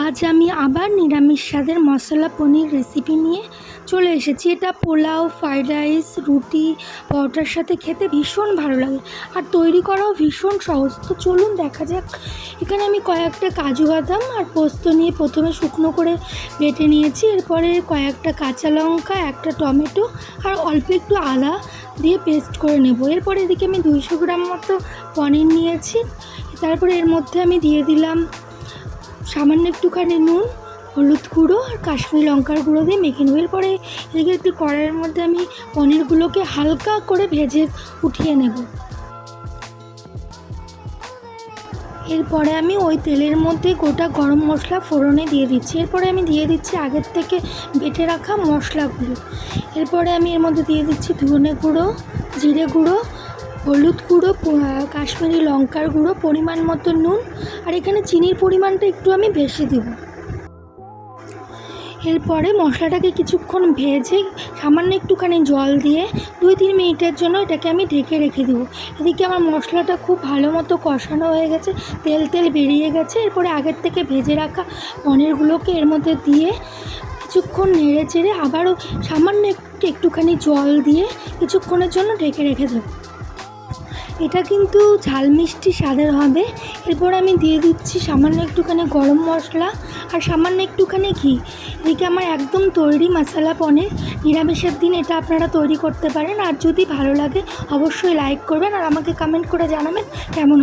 আজ আমি আবার নিরামিষ স্বাদের মশলা পনির রেসিপি নিয়ে চলে এসেছি। এটা পোলাও ফ্রাইড রাইস রুটি, পরোটার সাথে খেতে ভীষণ ভালো লাগে। আর তৈরি করাও ভীষণ সহজ। তো চলুন দেখা যাক। এখানে আমি কয়েকটা কাজু বাদাম আর পোস্ত নিয়ে প্রথমে শুকনো করে বেটে নিয়েছি। এরপরে কয়েকটা কাঁচা লঙ্কা, একটা টমেটো আর অল্প একটু আদা দিয়ে পেস্ট করে নেব। এরপরে এদিকে আমি দুইশো গ্রাম মতো পনির নিয়েছি। তারপরে এর মধ্যে আমি দিয়ে দিলাম সামান্য একটুখানি নুন, হলুদ গুঁড়ো আর কাশ্মীরি লঙ্কার গুঁড়ো দিয়ে মেখে নেব। এরপরে এদিকে একটু কড়াইয়ের মধ্যে আমি পনিরগুলোকে হালকা করে ভেজে উঠিয়ে নেব। এরপরে আমি ওই তেলের মধ্যে গোটা গরম মশলা ফোড়নে দিয়ে দিচ্ছি। এরপরে আমি দিয়ে দিচ্ছি আগের থেকে বেটে রাখা মশলাগুলো। এরপরে আমি এর মধ্যে দিয়ে দিচ্ছি ধনে গুঁড়ো, জিরে গুঁড়ো হলুদ গুঁড়ো কাশ্মীরি লঙ্কার গুঁড়ো, পরিমাণ মতো নুন, আর এখানে চিনির পরিমাণটা একটু আমি বেশি দেব। এরপরে মশলাটাকে কিছুক্ষণ ভেজে সামান্য একটুখানি জল দিয়ে দুই তিন মিনিটের জন্য এটাকে আমি ঢেকে রেখে দেবো। এদিকে আমার মশলাটা খুব ভালো মতো কষানো হয়ে গেছে, তেল তেল বেরিয়ে গেছে। এরপরে আগের থেকে ভেজে রাখা পনিরগুলোকে এর মধ্যে দিয়ে কিছুক্ষণ নেড়ে চেড়ে আবারও সামান্য একটু একটুখানি জল দিয়ে কিছুক্ষণের জন্য ঢেকে রেখে দেবো। এটা কিন্তু ঝাল মিষ্টি স্বাদের হবে। এরপর আমি দিয়ে দিচ্ছি সামান্য একটুখানি গরম মশলা আর সামান্য একটুখানি ঘি। এদিকে আমার একদম তৈরি মশলা পনির। নিরামিষের দিন এটা আপনারা তৈরি করতে পারেন। আর যদি ভালো লাগে অবশ্যই লাইক করবেন আর আমাকে কমেন্ট করে জানাবেন কেমন